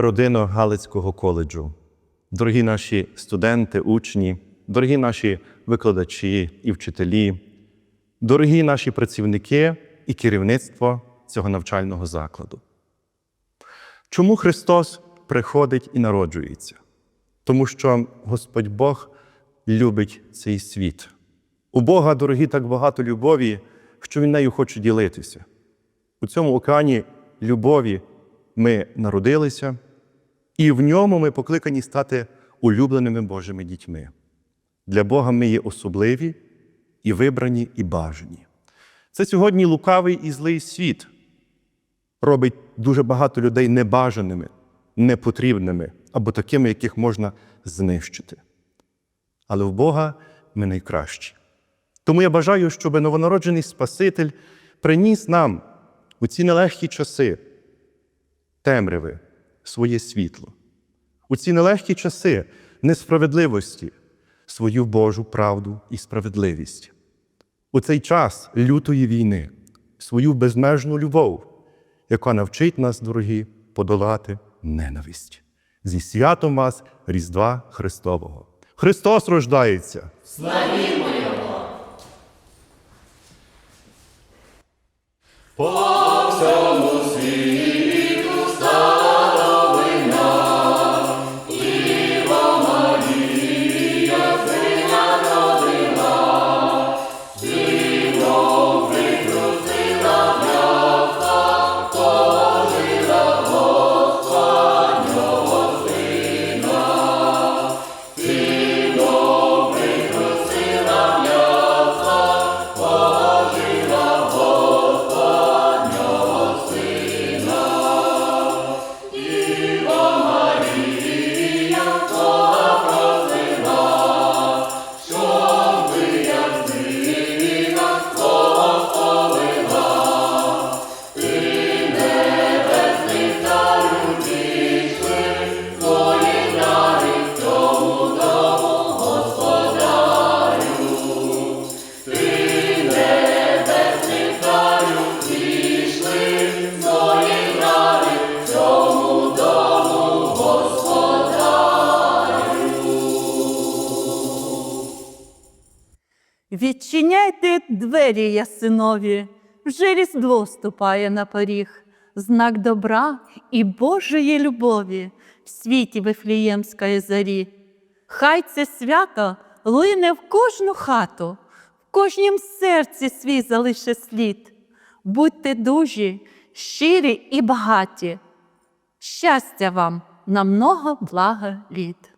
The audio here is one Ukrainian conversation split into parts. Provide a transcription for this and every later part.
люба родина Галицького коледжу, дорогі наші студенти, учні, дорогі наші викладачі і вчителі, дорогі наші працівники і керівництво цього навчального закладу. Чому Христос приходить і народжується? Тому що Господь Бог любить цей світ. У Бога, дорогі, так багато любові, що Він нею хоче ділитися. У цьому океані любові ми народилися, і в ньому ми покликані стати улюбленими Божими дітьми. Для Бога ми є особливі і вибрані, і бажані. Це сьогодні лукавий і злий світ робить дуже багато людей небажаними, непотрібними або такими, яких можна знищити. Але в Бога ми найкращі. Тому я бажаю, щоб новонароджений Спаситель приніс нам у ці нелегкі часи темряви своє світло, у ці нелегкі часи несправедливості свою Божу правду і справедливість, у цей час лютої війни свою безмежну любов, яка навчить нас, дорогі, подолати ненависть. Зі святом вас Різдва Христового. Христос рождається! Відчиняйте двері ясинові, вже різдво ступає на поріг, знак добра і Божої любові в світі Вифліємської зарі. Хай це свято лине в кожну хату, в кожнім серці свій залише слід. Будьте дужі, щирі і багаті. Щастя вам на много блага літ.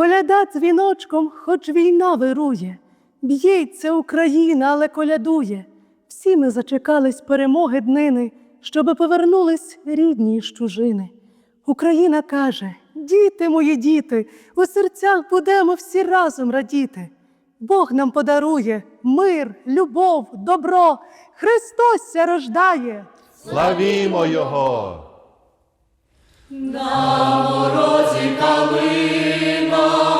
Коляда дзвіночком, хоч війна вирує, б'ється Україна, але колядує. Всі ми зачекались перемоги днини, щоби повернулись рідні з чужини. Україна каже: Діти мої діти, у серцях будемо всі разом радіти. Бог нам подарує мир, любов, добро. Христос рождає. Славімо Його! На морозі калина.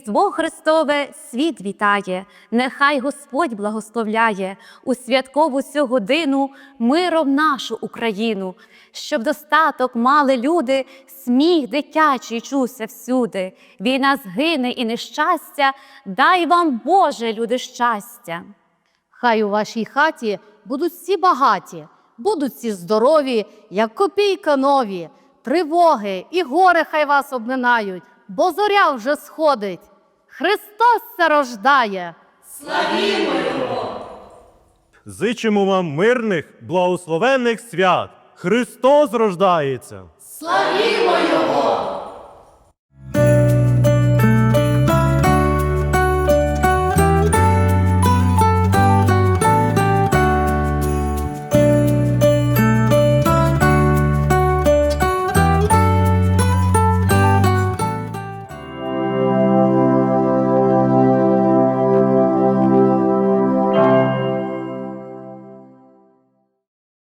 Різдво Христове світ вітає, нехай Господь благословляє у святкову цю годину миром нашу Україну, щоб достаток мали люди, сміх дитячий чувся всюди. Війна згине і нещастя, дай вам, Боже, люди, щастя. Хай у вашій хаті будуть всі багаті, будуть всі здорові, як копійка нові. Тривоги і гори хай вас обминають, бо зоря вже сходить. Христос се рождає. Зичимо вам мирних, благословенних свят. Христос рождається. Славімо Його!